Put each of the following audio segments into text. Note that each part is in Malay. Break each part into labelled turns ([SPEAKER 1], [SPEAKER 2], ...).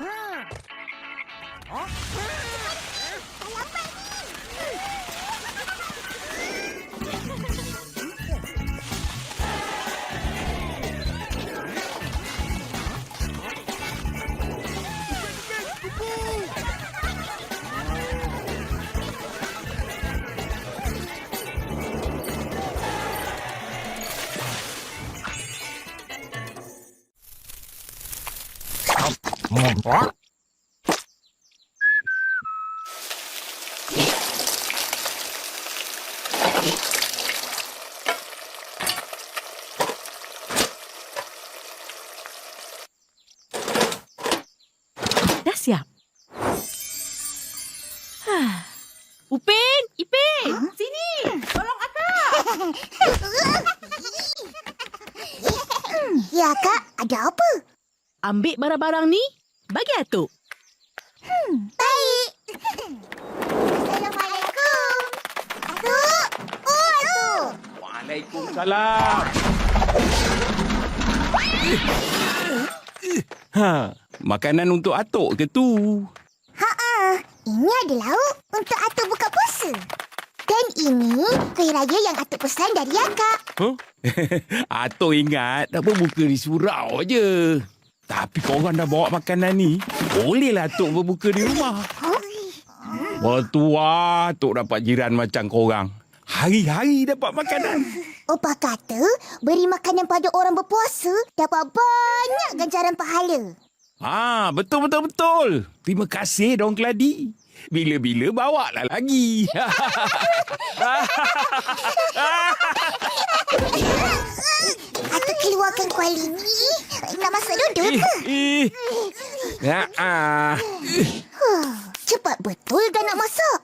[SPEAKER 1] 어? Dah siap? Hah. Upin! Ipin! Sini! Tolong akak!
[SPEAKER 2] Ya, Kak. Ada apa?
[SPEAKER 1] Ambil barang-barang ni, bagi Atuk.
[SPEAKER 2] Baik. Assalamualaikum. Atuk. Oh, Atuk.
[SPEAKER 3] Waalaikumsalam. Ha, makanan untuk atuk ke tu?
[SPEAKER 2] Ha-ha. Ini ada lauk untuk Atuk buka puasa. Dan ini kuih raya yang Atuk pesan dari Akak.
[SPEAKER 3] Huh? atuk ingat dah berbuka di surau je. Tapi korang dah bawa makanan ni, bolehlah atuk berbuka di rumah. Bertua atuk dapat jiran macam korang. Hari-hari dapat makanan.
[SPEAKER 2] Opah kata, beri makanan pada orang berpuasa dapat banyak ganjaran pahala.
[SPEAKER 3] Ah, betul betul betul. Terima kasih dong Keladi. Bila-bila bawa lah lagi.
[SPEAKER 2] Keluarkan kuali ni. Nak masak duduk
[SPEAKER 3] eh,
[SPEAKER 2] ke?
[SPEAKER 3] eh. Ah, ah.
[SPEAKER 2] Huh, Cepat betul dah nak masak.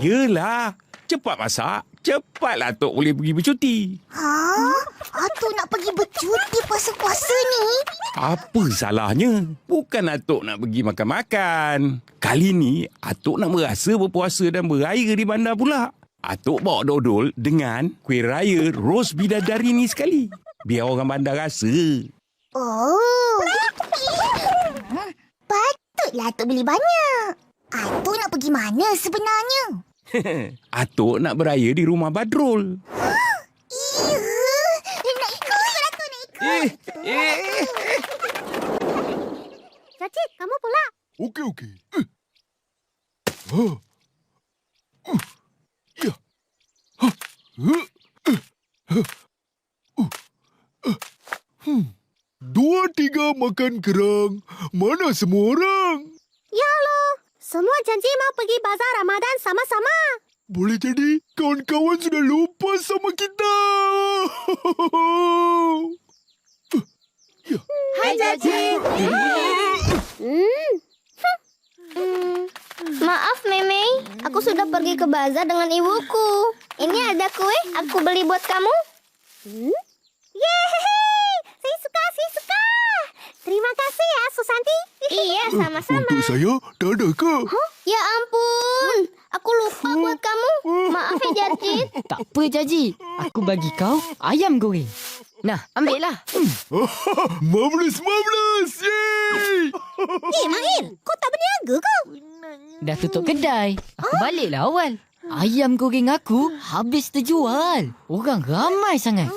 [SPEAKER 3] Yelah. Cepat masak. Cepatlah Tok boleh pergi bercuti.
[SPEAKER 2] Ha? Atuk nak pergi bercuti puasa-puasa ni?
[SPEAKER 3] Apa salahnya? Bukan Atok nak pergi makan-makan. Kali ni, Atok nak merasa berpuasa dan beraya di bandar pula. Atok bawa dodol dengan kuih raya ros bidadari ni sekali. Biar orang bandar rasa.
[SPEAKER 2] Oh. Patutlah Atuk beli banyak. Atuk nak pergi mana sebenarnya?
[SPEAKER 3] Atok nak beraya di rumah Badrul.
[SPEAKER 2] Iya. Nak ikut Atuk nak ikut.
[SPEAKER 3] Eh, eh.
[SPEAKER 2] Cacik, kamu pula.
[SPEAKER 4] Okey, okey. Eh. Ha. Uh. Ya. Ha. Uh. Uh. Uh. Tiga makan kerang. Mana semua orang?
[SPEAKER 2] Ya lo. Semua janji mau pergi bazar Ramadan sama-sama.
[SPEAKER 4] Boleh jadi kawan-kawan sudah lupa sama kita.
[SPEAKER 2] Hai Cacik.
[SPEAKER 5] Hmm. Hmm. Maaf, Meme. Aku sudah pergi ke bazar dengan ibuku. Ini ada kue, aku beli buat kamu.
[SPEAKER 2] Hmm? Yeay!
[SPEAKER 5] Iya, sama-sama.
[SPEAKER 4] Untuk saya, tak ada ke?
[SPEAKER 5] Ya ampun, aku lupa buat kamu. Maaf ya, Jarjit.
[SPEAKER 6] Tak apa, Jaji. Aku bagi kau ayam goreng. Nah, ambil lah.
[SPEAKER 4] Marvelous, marvelous! Yeay!
[SPEAKER 2] Eh, Mahir, kau tak berniaga ke?
[SPEAKER 6] Dah tutup kedai. Aku baliklah awal. Ayam goreng aku habis terjual. Orang ramai sangat.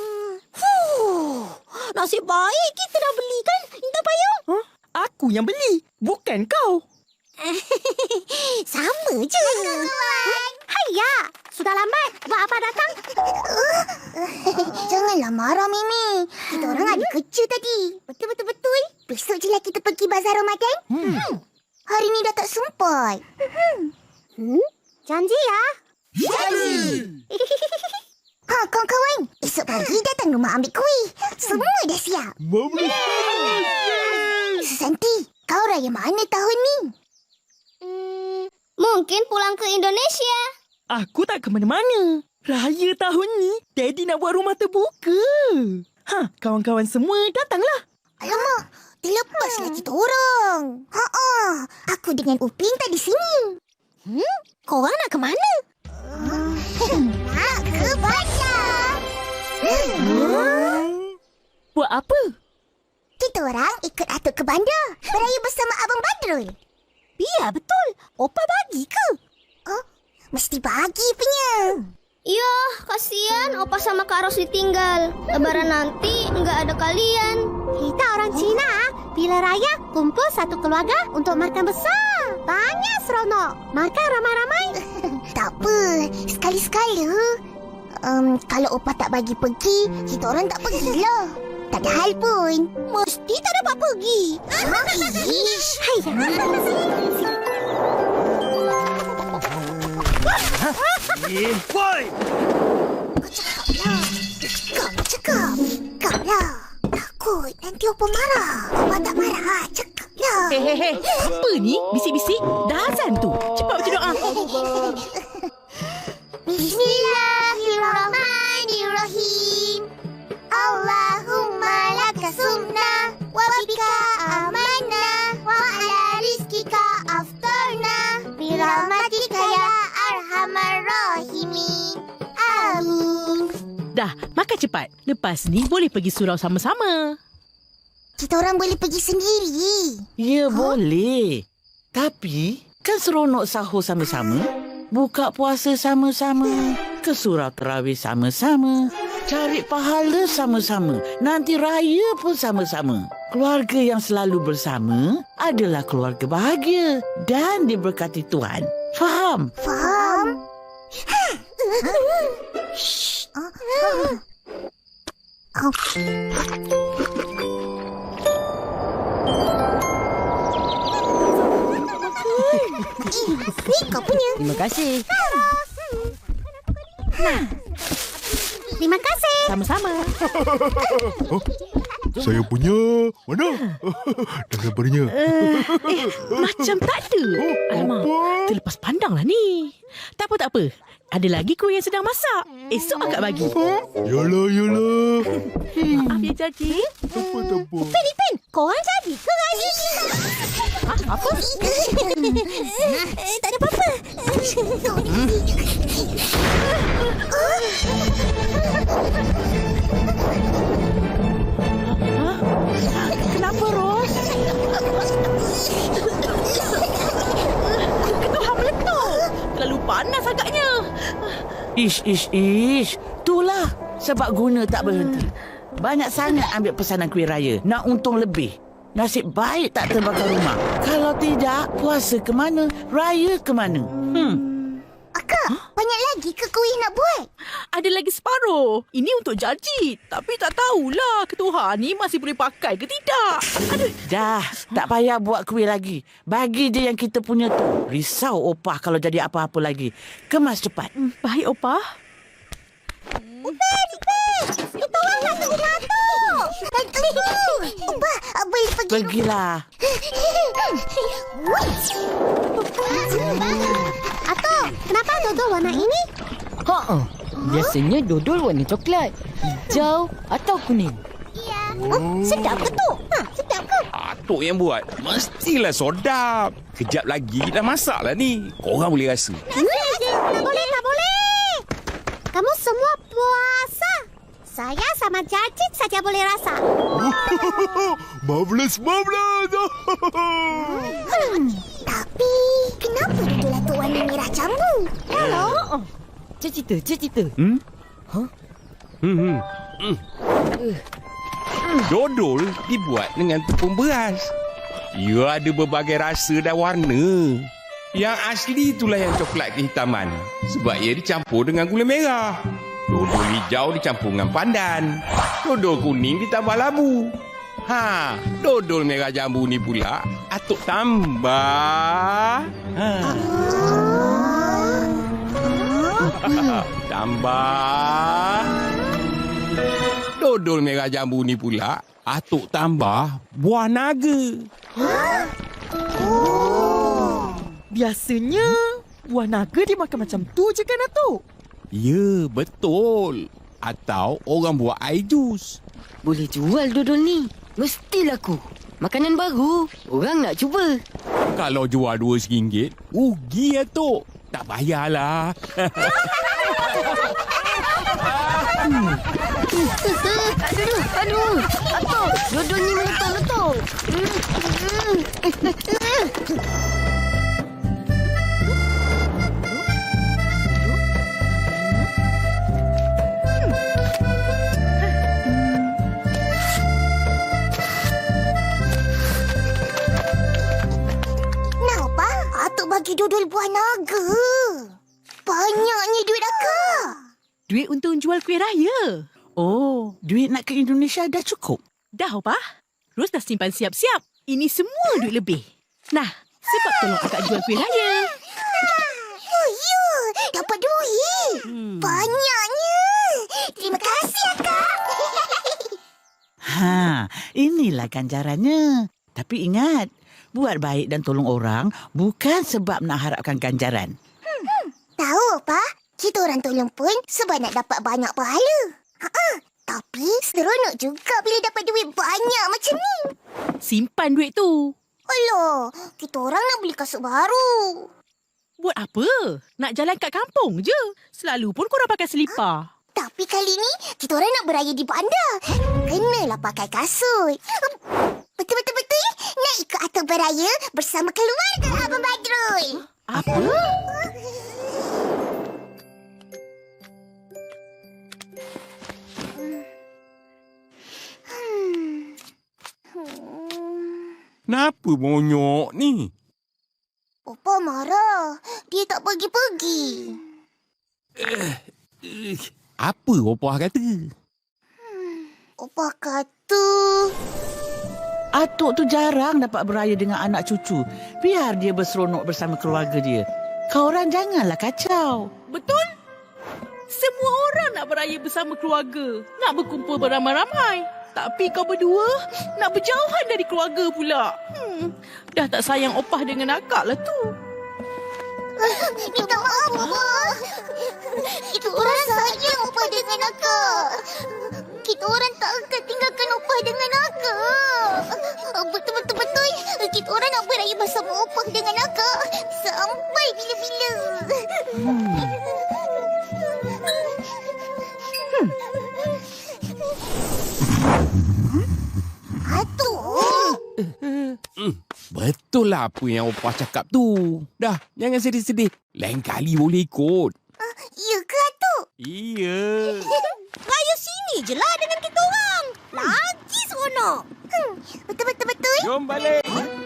[SPEAKER 1] Fuh, nasib baik kita dah beli kan, Intan Payung? Huh? Aku yang beli, bukan kau.
[SPEAKER 2] Sama je. Hayya, sudah lambat. Buat apa datang? Janganlah marah, Mimi. Kita orang ada kerja tadi. Betul-betul-betul. Besok je lah kita pergi bazar Ramadan. Hmm. Hari ni dah tak sempat. Hmm? Janji ya? Janji. ha, kawan-kawan. Esok pagi datang rumah ambil kuih. Semua dah siap.
[SPEAKER 4] Marvelous, marvelous!
[SPEAKER 2] Susanti, kau raya mana tahun ni?
[SPEAKER 5] Hmm, mungkin pulang ke Indonesia.
[SPEAKER 1] Aku tak ke mana-mana. Raya tahun ni, Daddy nak buat rumah terbuka. Ha, kawan-kawan semua datanglah.
[SPEAKER 2] Alamak, terlepaslah kita orang. Ha aku dengan Upin tak di sini. Hmm, korang nak ke mana? nak ke bandar.
[SPEAKER 1] Buat apa?
[SPEAKER 2] Kita orang ikut Atuk ke bandar. Beraya bersama Abang Syahrul? Biar betul. Opa bagi ke? Oh, mesti bagi punya.
[SPEAKER 5] Ya, kasihan Opa sama Kak Ros ditinggal. Lebaran nanti nggak ada kalian.
[SPEAKER 2] Kita orang Cina, bila raya kumpul satu keluarga untuk makan besar. Banyak seronok. Makan ramai-ramai. tak apa, sekali-sekala. Um, kalau Opa tak bagi pergi, kita orang tak pergilah. Tak ada hal pun. Mesti tak dapat pergi. Ish.
[SPEAKER 4] Eh, boy!
[SPEAKER 2] Cakap, cakap. Cakap lah. Takut nanti Opa marah. Opa tak marah. Cakap lah.
[SPEAKER 1] Hei, hei, hei. Apa ni? Bisik-bisik? Dah azan tu. Cepat baca doa.
[SPEAKER 2] Bismillahirrahmanirrahim. Allahumma
[SPEAKER 1] makan cepat. Lepas ni boleh pergi surau sama-sama.
[SPEAKER 2] Kita orang boleh pergi sendiri.
[SPEAKER 7] Ya, boleh. Tapi, kan seronok sahur sama-sama, buka puasa sama-sama, ke surau terawih sama-sama, cari pahala sama-sama, nanti raya pun sama-sama. Keluarga yang selalu bersama adalah keluarga bahagia dan diberkati Tuhan. Faham?
[SPEAKER 2] Faham? Shh. Ah, ah. Oh. Eh, Ni kau punya.
[SPEAKER 6] Terima kasih.
[SPEAKER 2] Terima kasih.
[SPEAKER 1] Sama-sama.
[SPEAKER 4] Saya punya. Mana? Dah sabarnya.
[SPEAKER 1] Macam tak ada. Alamak, terlepas pandang lah ni. Tak apa, tak apa. Ada lagi kuih yang sedang masak. Esok akak bagi.
[SPEAKER 4] Yalah, yalah.
[SPEAKER 1] Maaf ya,
[SPEAKER 4] apa, tak apa.
[SPEAKER 2] Pen, Pen. Korang jadi ke hari ni?
[SPEAKER 1] Ha, apa?
[SPEAKER 2] Eh, tak ada apa-apa.
[SPEAKER 1] Kenapa, Ros? Ketuhan meletup. Terlalu panas agaknya.
[SPEAKER 7] Ish, ish, ish. Itulah sebab guna tak berhenti. Banyak sangat ambil pesanan kuih raya. Nak untung lebih. Nasib baik tak terbakar rumah. Kalau tidak, puasa ke mana? Raya ke mana? Hmm.
[SPEAKER 2] Banyak lagi ke kuih nak buat?
[SPEAKER 1] Ada lagi separuh. Ini untuk Jaji. Tapi tak tahulah ketuhan ni masih boleh pakai ke tidak. Aduh.
[SPEAKER 7] Dah, tak payah buat kuih lagi. Bagi je yang kita punya tu. Risau opah kalau jadi apa-apa lagi. Kemas cepat.
[SPEAKER 1] Hmm, Baik, Opah.
[SPEAKER 2] Pen, Pen. Kita orang nak pergi datuk. Opa, boleh pergi.
[SPEAKER 7] Pergilah.
[SPEAKER 2] Atok, kenapa dodol warna ini?
[SPEAKER 6] Ha Biasanya dodol warna coklat, hijau atau kuning.
[SPEAKER 2] Oh, sedap ke tu? Ha, sedap ke?
[SPEAKER 3] Atuk yang buat. Mestilah sodap. Kejap lagi dah masak lah ni. Korang boleh rasa.
[SPEAKER 2] Tak boleh, tak boleh. Kamu semua puasa. Saya sama Jajit saja boleh rasa.
[SPEAKER 4] Marvelous, marvelous.
[SPEAKER 2] Hmm, warna merah jambu? Hello?
[SPEAKER 6] Cerita, cerita.
[SPEAKER 3] Hmm? Hmm. hmm. Hmm. Dodol dibuat dengan tepung beras. Ia ada berbagai rasa dan warna. Yang asli itulah yang coklat kehitaman. Sebab ia dicampur dengan gula merah. Dodol hijau dicampur dengan pandan. Dodol kuning ditambah labu. Ha, dodol merah jambu ni pula atuk tambah. Ha. tambah. Dodol merah jambu ni pula atuk tambah buah naga.
[SPEAKER 1] Biasanya, buah naga dimakan macam tu je kan, Atuk?
[SPEAKER 3] Ya, betul. Atau orang buat air jus.
[SPEAKER 6] Boleh jual dodol ni. Mesti laku. Makanan baru. Orang nak cuba.
[SPEAKER 3] Kalau jual dua RM2, rugi atuk. Tak payahlah.
[SPEAKER 6] Aduh, aduh. Atuk, dodol ni meletup-letup.
[SPEAKER 2] Duit
[SPEAKER 7] nak ke Indonesia dah cukup?
[SPEAKER 1] Dah, Opah. Ros dah simpan siap-siap. Ini semua duit lebih. Nah, sebab tolong akak jual kuih raya.
[SPEAKER 2] Oh, ya. Dapat duit.
[SPEAKER 1] Hmm.
[SPEAKER 2] Banyaknya. Terima kasih, akak.
[SPEAKER 7] Ha, inilah ganjarannya. Tapi ingat, buat baik dan tolong orang bukan sebab nak harapkan ganjaran.
[SPEAKER 2] Tahu apa? Kita orang tolong pun sebab nak dapat banyak pahala. Ha Tapi seronok juga bila dapat duit banyak macam ni.
[SPEAKER 1] Simpan duit tu.
[SPEAKER 2] Alah, kita orang nak beli kasut baru.
[SPEAKER 1] Buat apa? Nak jalan kat kampung je. Selalu pun korang pakai selipar.
[SPEAKER 2] Tapi kali ni, kita orang nak beraya di bandar. Kenalah pakai kasut. Betul-betul-betul nak ikut atur beraya bersama keluarga Abang Badrul.
[SPEAKER 1] Apa?
[SPEAKER 3] Kenapa monyok ni?
[SPEAKER 2] Opa marah. Dia tak pergi-pergi.
[SPEAKER 3] Eh, Apa opah kata?
[SPEAKER 2] Opa kata...
[SPEAKER 7] Atuk tu jarang dapat beraya dengan anak cucu. Biar dia berseronok bersama keluarga dia. Kau orang janganlah kacau.
[SPEAKER 1] Betul? Semua orang nak beraya bersama keluarga. Nak berkumpul beramai-ramai. Tapi kau berdua nak berjauhan dari keluarga pula. Hmm, dah tak sayang opah dengan akak lah tu.
[SPEAKER 2] Minta maaf, Opa. Itu orang sayang Opa dengan akak. Kita orang tak akan tinggalkan Opa dengan akak. Betul-betul-betul. Kita orang nak beraya bersama Opa dengan akak. Sampai bila-bila. Atuk.
[SPEAKER 3] Betul lah apa yang opah cakap tu. Dah, jangan sedih-sedih. Lain kali boleh ikut.
[SPEAKER 2] Ya ke, Atuk?
[SPEAKER 3] Iya.
[SPEAKER 2] Raya sini je lah dengan kita orang. Lagi seronok. Hmm, betul-betul-betul.
[SPEAKER 3] Jom balik.
[SPEAKER 7] Hai,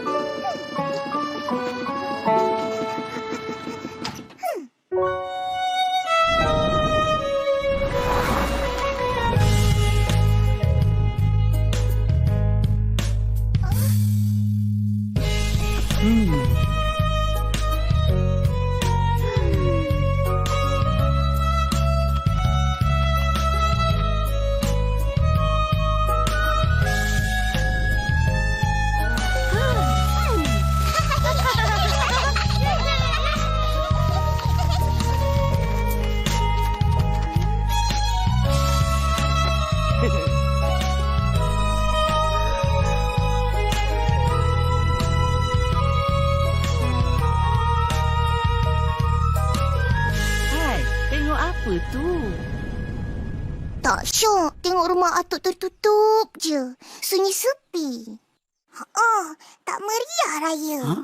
[SPEAKER 7] tengok
[SPEAKER 2] rumah Atuk tertutup je. Sunyi sepi. Oh, tak meriah raya.
[SPEAKER 7] Ha?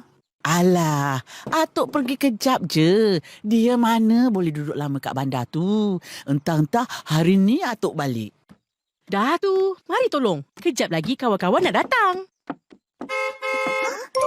[SPEAKER 7] Alah, Atuk pergi kejap je. Dia mana boleh duduk lama kat bandar tu. Entah-entah hari ni Atuk balik.
[SPEAKER 1] Dah tu, mari tolong. Kejap lagi kawan-kawan nak datang.
[SPEAKER 2] Ih,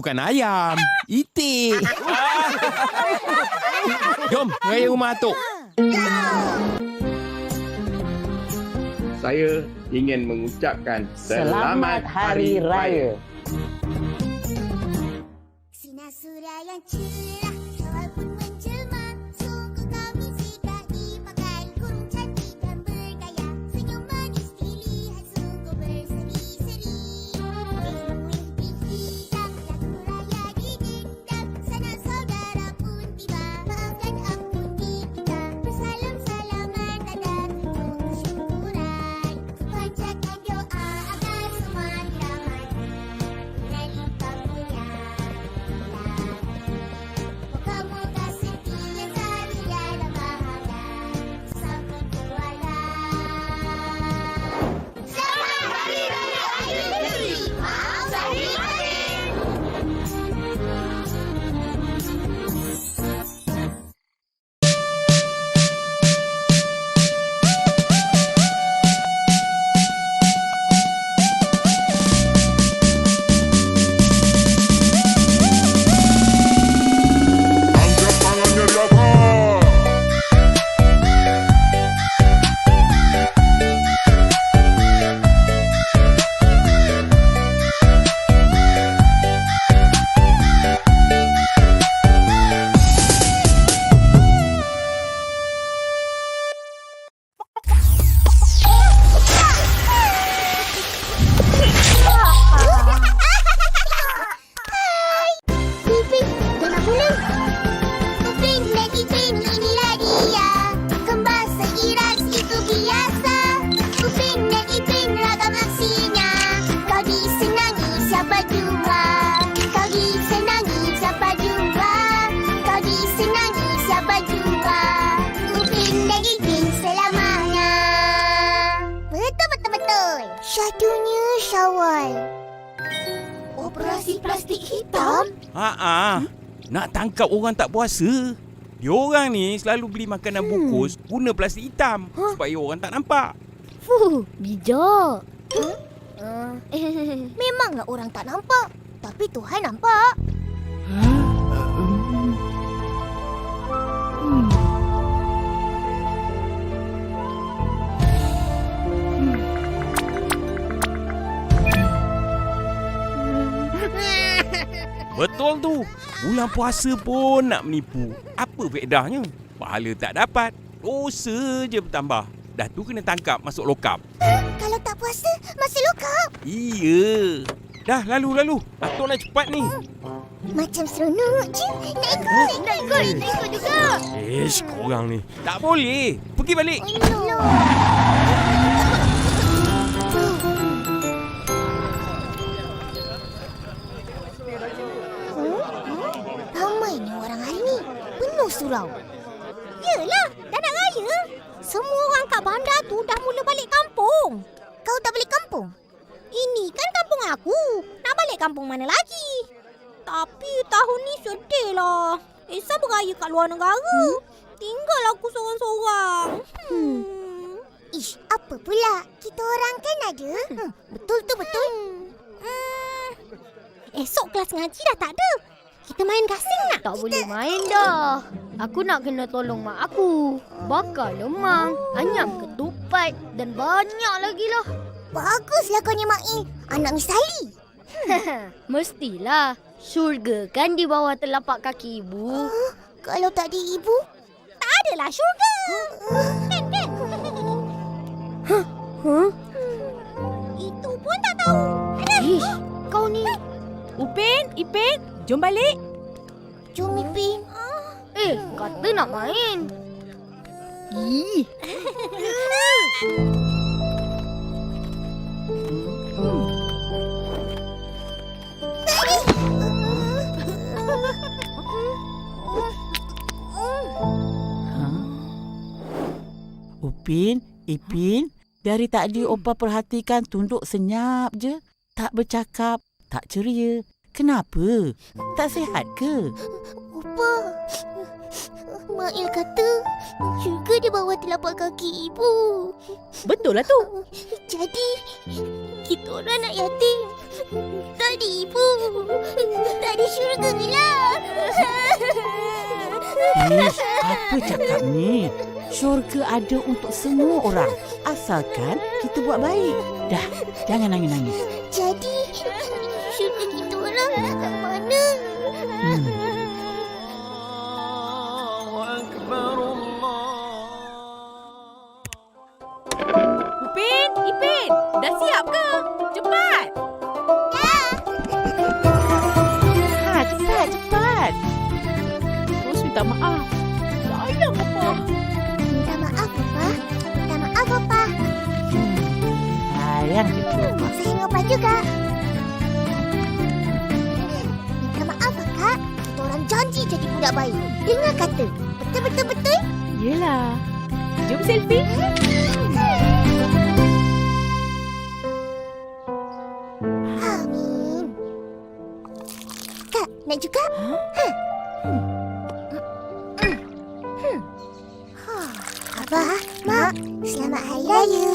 [SPEAKER 3] Rindukan ayam. Itik. Jom, raya rumah Atuk. Saya ingin mengucapkan
[SPEAKER 7] Selamat Hari Raya.
[SPEAKER 2] Sinar plastik hitam?
[SPEAKER 3] Ha Nak tangkap orang tak puasa. Diorang ni selalu beli makanan bungkus guna plastik hitam supaya orang tak nampak.
[SPEAKER 5] Fuh, bijak.
[SPEAKER 2] Memanglah orang tak nampak. Tapi Tuhan nampak.
[SPEAKER 3] Betul tu. Bulan puasa pun nak menipu. Apa faedahnya? Pahala tak dapat. Dosa je bertambah. Dah tu kena tangkap masuk lokap.
[SPEAKER 2] Kalau tak puasa, masih lokap.
[SPEAKER 3] Iya. Dah lalu-lalu. Atuk nak cepat ni.
[SPEAKER 2] Macam seronok je. Nak ikut.
[SPEAKER 5] Nak ikut, nak ikut juga.
[SPEAKER 3] Ish, korang ni. Tak boleh. Pergi balik.
[SPEAKER 2] No. Ramainya surau. Yelah, dah nak raya. Semua orang kat bandar tu dah mula balik kampung. Kau tak balik kampung? Ini kan kampung aku. Nak balik kampung mana lagi? Tapi tahun ni sedih lah. Esa beraya kat luar negara. Tinggal aku seorang-seorang. Hmm. Ish, apa pula? Kita orang kan ada. Hmm. Betul tu betul. Hmm. Esok kelas ngaji dah tak ada. Kita main gasing nak?
[SPEAKER 5] Tak boleh main dah. Aku nak kena tolong mak aku. Bakar lemang, anyam ketupat dan banyak lagi lah.
[SPEAKER 2] Baguslah kau ni Mail. Anak Miss Ali.
[SPEAKER 5] Mestilah. Syurga kan di bawah telapak kaki ibu.
[SPEAKER 2] Kalau tak ada ibu, tak adalah syurga. Kan, kan?
[SPEAKER 5] Huh?
[SPEAKER 2] Itu pun tak tahu.
[SPEAKER 5] Ish, kau ni.
[SPEAKER 1] Upin, Ipin, jom balik.
[SPEAKER 2] Jom Ipin.
[SPEAKER 5] Eh, kata nak main.
[SPEAKER 1] Ih,
[SPEAKER 7] Ha? Upin, Ipin, dari tadi Opa perhatikan tunduk senyap je. Tak bercakap, tak ceria. Kenapa? Tak sihat ke?
[SPEAKER 2] Opa. Mail kata syurga di bawah telapak kaki ibu.
[SPEAKER 1] betul lah tu.
[SPEAKER 2] Jadi, kita orang nak yatim. Tak ada ibu. Tak ada syurga lah.
[SPEAKER 7] Ish, apa cakap ni? Syurga ada untuk semua orang. Asalkan kita buat baik. Dah, jangan nangis-nangis.
[SPEAKER 2] Jadi, mana?
[SPEAKER 7] Hmm.
[SPEAKER 1] Upin, Ipin, dah siap ke? Cepat.
[SPEAKER 7] Ha, cepat, cepat.
[SPEAKER 1] Terus minta maaf. Sayang apa?
[SPEAKER 2] Minta maaf, Opa. Minta maaf, Opa.
[SPEAKER 7] Hmm. Sayang cucu Opa.
[SPEAKER 2] Sayang Opa juga. Janji jadi budak baik. Dengar kata. Betul-betul-betul?
[SPEAKER 1] Yelah. Jom selfie.
[SPEAKER 2] Amin. Kak, nak juga? Ha? Hmm. Ha. Abah, Mak, selamat Hari Raya.